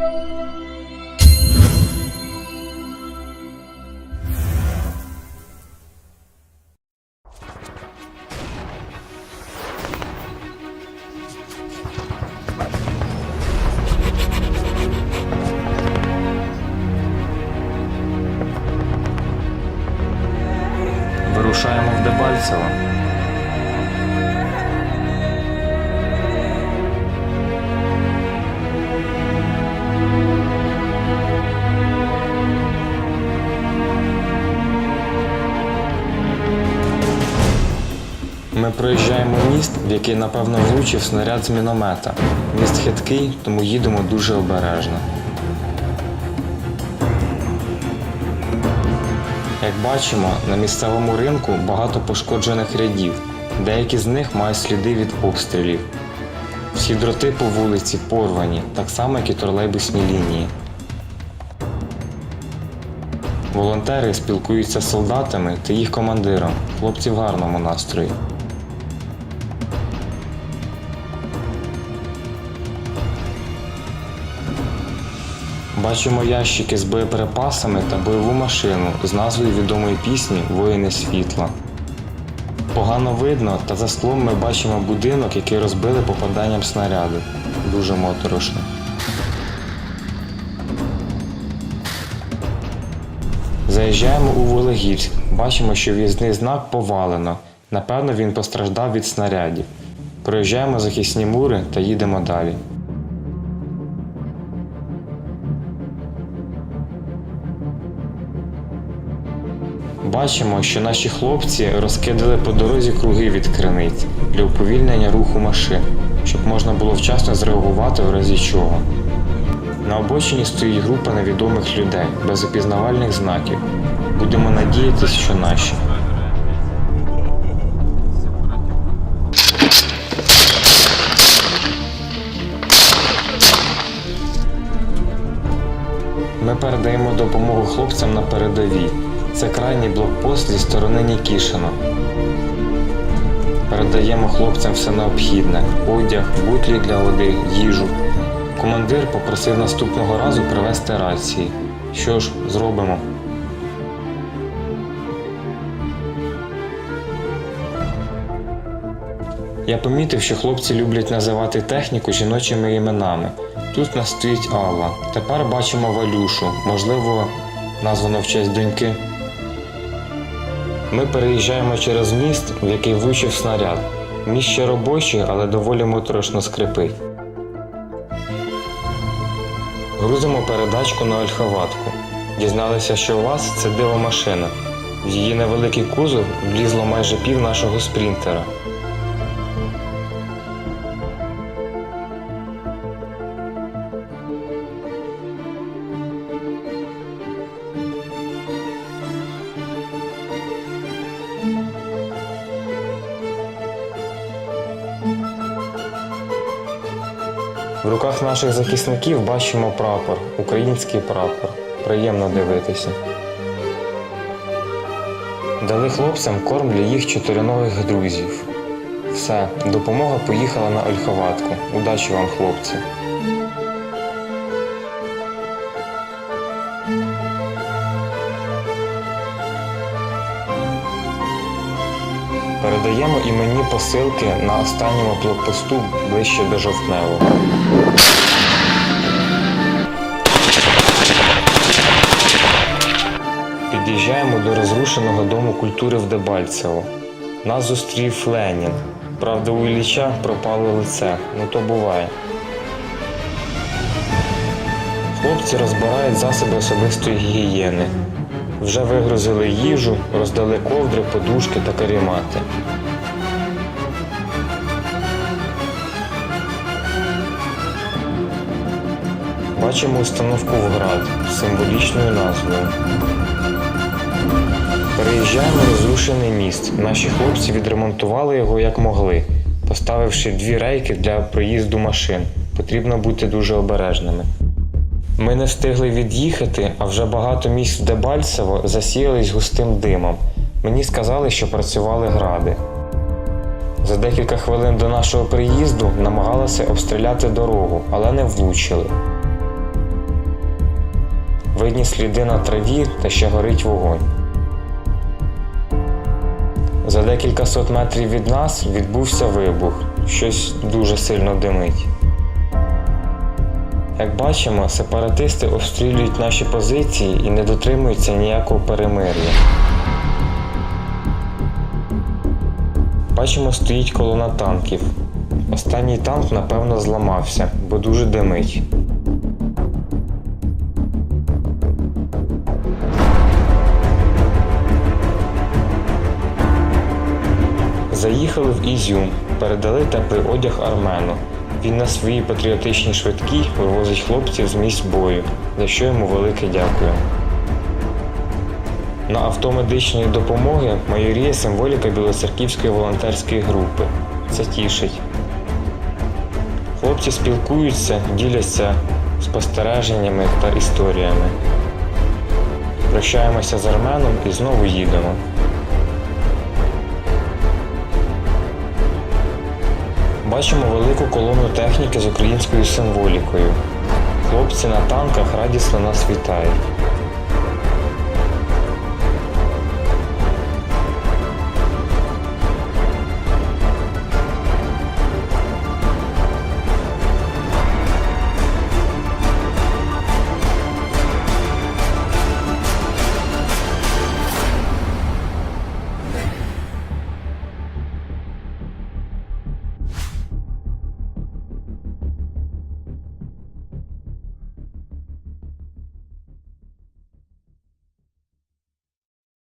Música Ми проїжджаємо міст, в який напевно влучив снаряд з міномета. Міст хиткий, тому їдемо дуже обережно. Як бачимо, на місцевому ринку багато пошкоджених рядів. Деякі з них мають сліди від обстрілів. Всі дроти по вулиці порвані, так само, як і тролейбусні лінії. Волонтери спілкуються з солдатами та їх командиром. Хлопці в гарному настрої. Бачимо ящики з боєприпасами та бойову машину з назвою відомої пісні Воїни світла. Погано видно, та за склом ми бачимо будинок, який розбили попаданням снаряду. Дуже моторошно. Заїжджаємо у Вологівськ. Бачимо, що в'їзний знак повалено. Напевно, він постраждав від снарядів. Проїжджаємо захисні мури та їдемо далі. Бачимо, що наші хлопці розкидали по дорозі круги від криниць для уповільнення руху машин, щоб можна було вчасно зреагувати в разі чого. На обочині стоїть група невідомих людей без опізнавальних знаків. Будемо надіятися, що наші. Ми передаємо допомогу хлопцям на передовій. Це крайній блокпост зі сторони Нікішина. Передаємо хлопцям все необхідне: одяг, бутлі для води, їжу. Командир попросив наступного разу привезти рації. Що ж, зробимо. Я помітив, що хлопці люблять називати техніку жіночими іменами. Тут нас стоїть Алла. Тепер бачимо Валюшу, можливо, названо в честь доньки. Ми переїжджаємо через міст, в який влучив снаряд. Міст ще робочий, але доволі моторошно скрипить. Грузимо передачку на ольховатку. Дізналися, що у вас це диво машина. В її невеликий кузов влізло майже пів нашого спринтера. В руках наших захисників бачимо прапор, український прапор. Приємно дивитися. Дали хлопцям корм для їх чотириногих друзів. Все, допомога поїхала на Ольховатку. Удачі вам, хлопці. Передаємо іменні посилки на останньому блокпосту ближче до жовтневого. Під'їжджаємо до розрушеного дому культури в Дебальцево. Нас зустрів Ленін. Правда, у Ілліча пропало лице, ну то буває. Хлопці розбирають засоби особистої гігієни. Вже вигрузили їжу, роздали ковдри, подушки та карімати. Бачимо установку в град з символічною назвою. Переїжджаємо розрушений міст. Наші хлопці відремонтували його як могли, поставивши дві рейки для проїзду машин. Потрібно бути дуже обережними. Ми не встигли від'їхати, а вже багато місць Дебальцево засіялись густим димом. Мені сказали, що працювали гради. За декілька хвилин до нашого приїзду намагалися обстріляти дорогу, але не влучили. Видні сліди на траві та ще горить вогонь. За декілька сот метрів від нас відбувся вибух. Щось дуже сильно димить. Як бачимо, сепаратисти обстрілюють наші позиції і не дотримуються ніякого перемир'я. Бачимо, стоїть колона танків. Останній танк, напевно, зламався, бо дуже димить. Заїхали в Ізюм, передали теплий одяг Армену. Він на своїй патріотичній швидкій вивозить хлопців з місць бою, за що йому велике дякую. На авто медичної допомоги майоріє символіка Білоцерківської волонтерської групи. Це тішить. Хлопці спілкуються, діляться спостереженнями та історіями. Прощаємося з Арменом і знову їдемо. Бачимо велику колону техніки з українською символікою. Хлопці на танках радісно нас вітають.